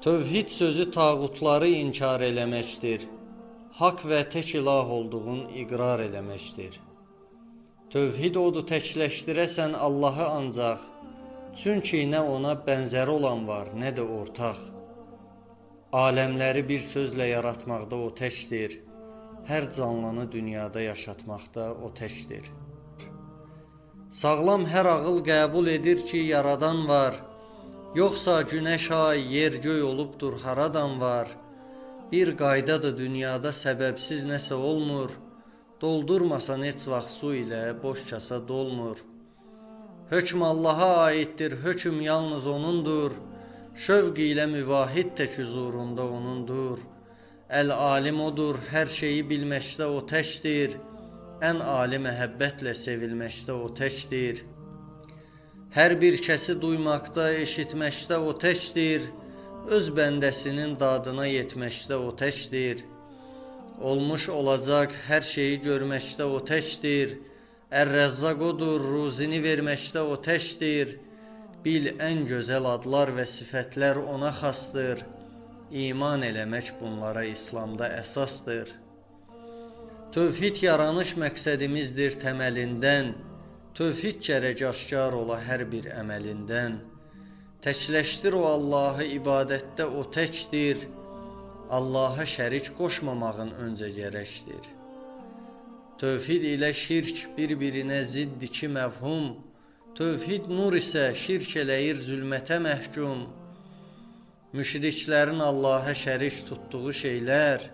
Tövhid sözü tağutları inkar eləməkdir. Hak və tək ilah olduğun iqrar eləməkdir. Tövhid odur təkləşdirəsən Allahı ancaq. Çünki nə ona bənzəri olan var, nə də ortaq. Aləmləri bir sözlə yaratmaqda o təkdir. Hər canlını dünyada yaşatmaqda o təkdir. Sağlam hər ağıl qəbul edir ki, yaradan var. Yoxsa günəş, ay, yer, göy olubdur, haradan var? Bir qaydadır dünyada səbəbsiz nəsə olmur. Doldurmasan heç vaxt su ilə boş kasa dolmur. Hökm Allaha aiddir, hökm yalnız O'nundur. Şövq ilə müvahhid tək huzurunda O'nundur. Əl alim odur, hər şeyi bilməkdə o təkdir. Ən ali məhəbbətlə sevilməkdə o təkdir. Hər bir kəsi duymaqda, eşitməkdə o təkdir. Öz bəndəsinin dadına yetməkdə o təkdir. Olmuş olacaq hər şeyi görməkdə o təkdir. Ər-Rəzzaq odur, ruzini verməkdə o təkdir. Bil ən gözəl adlar və sifətlər ona xasdır. İman eləmək bunlara İslamda əsasdır. Tövhid yaranış məqsədimizdir təməlindən. Tövhid gərək aşkar ola hər bir əməlindən. Təkləşdir o Allahı ibadətdə o təkdir. Allaha şərik qoşmamağın öncə gərəkdir. Tövhid ilə şirk bir-birinə zidd iki məfhum. Tövhid nur isə şirk eləyir zülmətə məhkum. Müşriklərin Allaha şərik tutduğu şeylər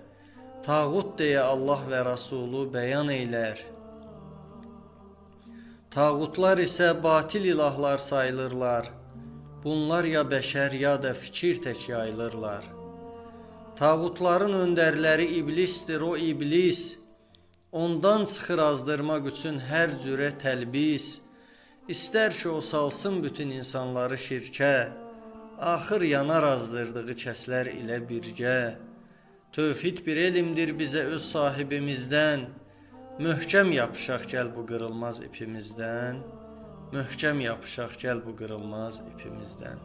tağut deyə Allah və Rasulu bəyan eylər. Tağutlar isə batil ilahlar sayılırlar. Bunlar ya bəşər ya da fikir tək yayılırlar. Tağutların öndərləri iblisdir, o iblis. Ondan çıxır azdırmaq üçün hər cürə təlbis. İstər ki, o salsın bütün insanları şirkə. Axır yanar azdırdığı kəslər ilə birgə. Tövhid bir elmdir bizə öz sahibimizdən. Möhkəm yapışaq gəl bu qırılmaz ipimizdən. Möhkəm yapışaq gəl bu qırılmaz ipimizdən.